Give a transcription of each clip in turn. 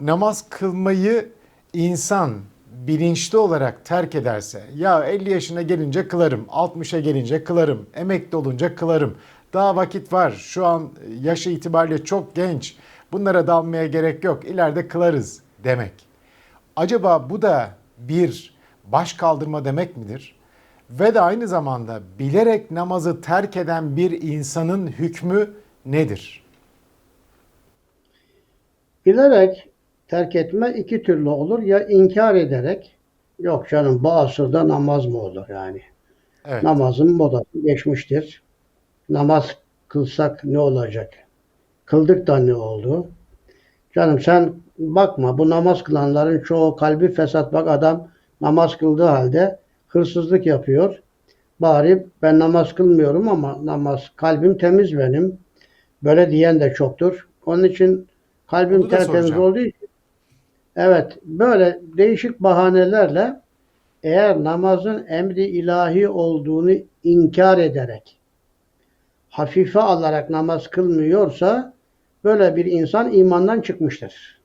namaz kılmayı insan bilinçli olarak terk ederse ya 50 yaşına gelince kılarım, 60'a gelince kılarım, emekli olunca kılarım. Daha vakit var. Şu an yaşı itibariyle çok genç. Bunlara dalmaya gerek yok. İleride kılarız demek. Acaba bu da bir baş kaldırma demek midir? Ve de aynı zamanda bilerek namazı terk eden bir insanın hükmü nedir? Bilerek terk etme iki türlü olur. Ya inkar ederek, yok canım bu asırda namaz mı olur yani? Evet. Namazın modası geçmiştir. Namaz kılsak ne olacak? Kıldık da ne oldu? Canım sen bakma bu namaz kılanların çoğu kalbi fesat bak adam namaz kıldığı halde hırsızlık yapıyor. Bari ben namaz kılmıyorum ama namaz kalbim temiz benim. Böyle diyen de çoktur. Onun için kalbim tertemiz soracağım. olduğu için evet böyle değişik bahanelerle eğer namazın emri ilahi olduğunu inkar ederek hafife alarak namaz kılmıyorsa böyle bir insan imandan çıkmıştır.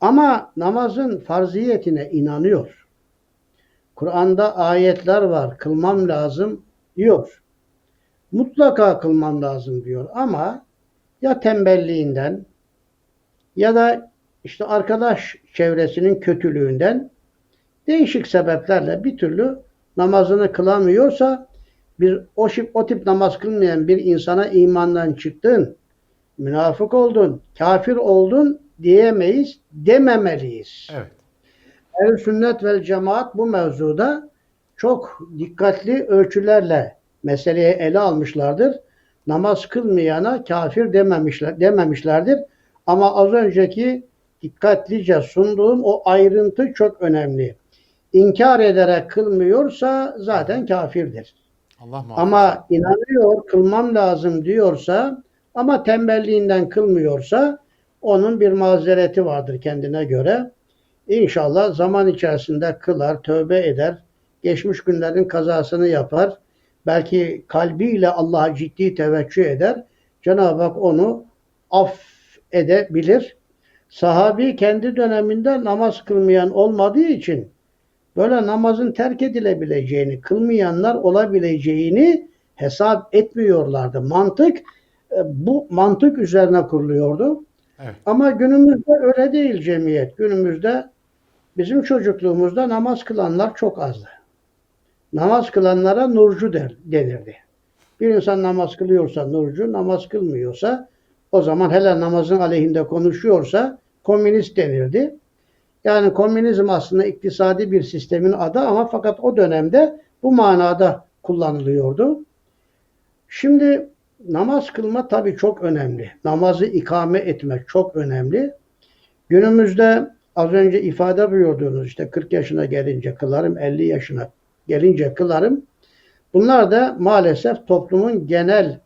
Ama namazın farziyetine inanıyor. Kur'an'da ayetler var. Kılmam lazım diyor. Mutlaka kılmam lazım diyor ama ya tembelliğinden ya da işte arkadaş çevresinin kötülüğünden değişik sebeplerle bir türlü namazını kılamıyorsa bir o, o tip namaz kılmayan bir insana imandan çıktın, münafık oldun, kafir oldun diyemeyiz, dememeliyiz. Evet. Ehl-i sünnet vel cemaat bu mevzuda çok dikkatli ölçülerle meseleyi ele almışlardır. Namaz kılmayana kafir dememişler, dememişlerdir. Ama az önceki dikkatlice sunduğum o ayrıntı çok önemli. İnkar ederek kılmıyorsa zaten kafirdir. Allah. Ama inanıyor, kılmam lazım diyorsa ama tembelliğinden kılmıyorsa onun bir mazereti vardır kendine göre. İnşallah zaman içerisinde kılar, tövbe eder, geçmiş günlerin kazasını yapar. Belki kalbiyle Allah'a ciddi teveccüh eder. Cenab-ı Hak onu af edebilir. Sahabi kendi döneminde namaz kılmayan olmadığı için böyle namazın terk edilebileceğini, kılmayanlar olabileceğini hesap etmiyorlardı. Mantık e, bu mantık üzerine kuruluyordu. Evet. Ama günümüzde öyle değil cemiyet. Günümüzde bizim çocukluğumuzda namaz kılanlar çok azdı. Namaz kılanlara nurcu der, denirdi. Bir insan namaz kılıyorsa nurcu, namaz kılmıyorsa o zaman hele namazın aleyhinde konuşuyorsa komünist denirdi. Yani komünizm aslında iktisadi bir sistemin adı ama fakat o dönemde bu manada kullanılıyordu. Şimdi namaz kılma tabii çok önemli. Namazı ikame etmek çok önemli. Günümüzde az önce ifade buyurduğunuz işte 40 yaşına gelince kılarım, 50 yaşına gelince kılarım. Bunlar da maalesef toplumun genel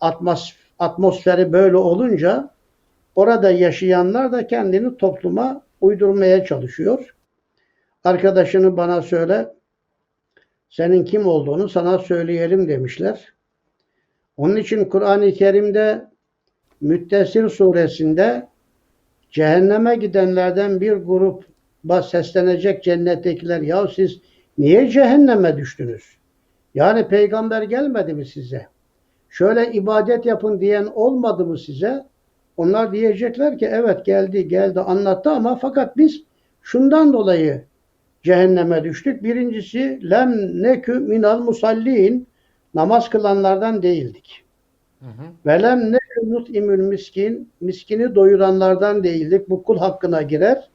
atmos atmosferi böyle olunca orada yaşayanlar da kendini topluma uydurmaya çalışıyor. Arkadaşını bana söyle, senin kim olduğunu sana söyleyelim demişler. Onun için Kur'an-ı Kerim'de Müttesir suresinde cehenneme gidenlerden bir grup seslenecek cennettekiler ya siz niye cehenneme düştünüz? Yani peygamber gelmedi mi size? Şöyle ibadet yapın diyen olmadı mı size? Onlar diyecekler ki evet geldi geldi anlattı ama fakat biz şundan dolayı cehenneme düştük. Birincisi lem nekü minal musallin namaz kılanlardan değildik. Hı hı. Ve lem nekü nut'imül miskin miskini doyuranlardan değildik. Bu kul hakkına girer.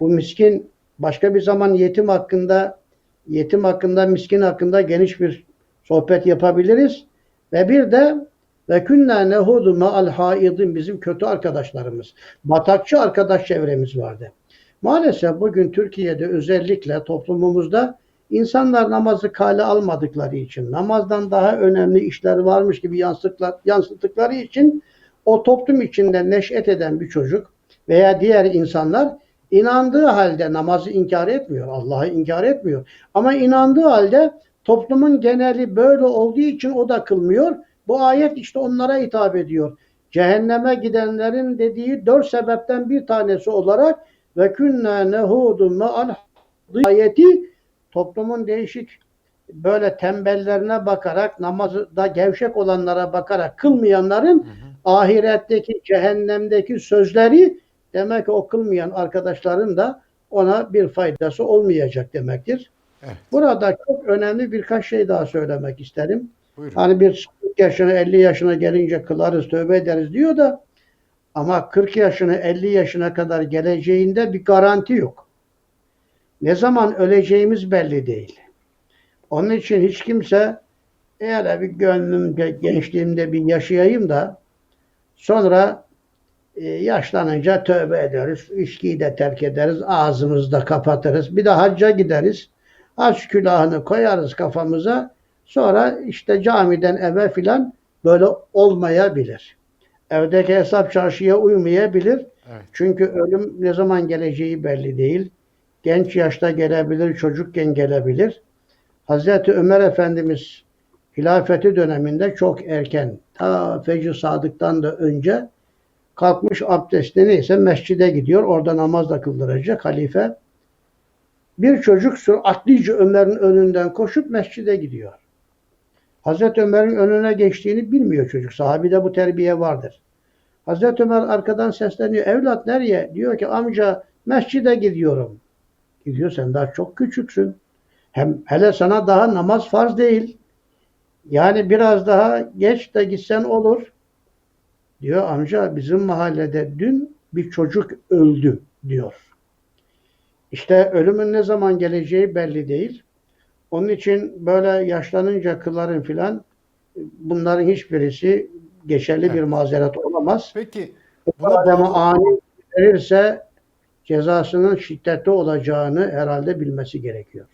Bu miskin başka bir zaman yetim hakkında yetim hakkında miskin hakkında geniş bir sohbet yapabiliriz. Ve bir de ve künna nehudu ma'al haidin bizim kötü arkadaşlarımız. Batakçı arkadaş çevremiz vardı. Maalesef bugün Türkiye'de özellikle toplumumuzda insanlar namazı kale almadıkları için, namazdan daha önemli işler varmış gibi yansıttıklar, yansıttıkları için o toplum içinde neşet eden bir çocuk veya diğer insanlar inandığı halde namazı inkar etmiyor. Allah'ı inkar etmiyor. Ama inandığı halde toplumun geneli böyle olduğu için o da kılmıyor. Bu ayet işte onlara hitap ediyor. cehenneme gidenlerin dediği dört sebepten bir tanesi olarak ve künne nehudu ma'al ayeti toplumun değişik böyle tembellerine bakarak namazda gevşek olanlara bakarak kılmayanların ahiretteki cehennemdeki sözleri demek ki o kılmayan arkadaşların da ona bir faydası olmayacak demektir. Evet. Burada çok önemli birkaç şey daha söylemek isterim. Buyurun. Hani bir 40 yaşına 50 yaşına gelince kılarız tövbe ederiz diyor da ama 40 yaşına 50 yaşına kadar geleceğinde bir garanti yok. Ne zaman öleceğimiz belli değil. Onun için hiç kimse eğer bir gönlüm gençliğimde bir yaşayayım da sonra e, yaşlanınca tövbe ederiz. İçkiyi de terk ederiz. Ağzımızı da kapatırız. Bir de hacca gideriz. Hac külahını koyarız kafamıza. Sonra işte camiden eve filan böyle olmayabilir. Evdeki hesap çarşıya uymayabilir. Evet. Çünkü ölüm ne zaman geleceği belli değil. Genç yaşta gelebilir, çocukken gelebilir. Hazreti Ömer Efendimiz hilafeti döneminde çok erken, ta Fecr Sadık'tan da önce kalkmış abdesti neyse mescide gidiyor. Orada namaz da kıldıracak halife. Bir çocuk süratlice Ömer'in önünden koşup mescide gidiyor. Hazreti Ömer'in önüne geçtiğini bilmiyor çocuk. Sahabide bu terbiye vardır. Hazreti Ömer arkadan sesleniyor. Evlat nereye? Diyor ki amca mescide gidiyorum. Gidiyor sen daha çok küçüksün. Hem hele sana daha namaz farz değil. Yani biraz daha geç de gitsen olur. Diyor amca bizim mahallede dün bir çocuk öldü diyor. İşte ölümün ne zaman geleceği belli değil. Onun için böyle yaşlanınca kıların filan bunların hiçbirisi geçerli bir Evet. mazeret olamaz. Peki Bu buna adama bağlı- ani verirse cezasının şiddetli olacağını herhalde bilmesi gerekiyor.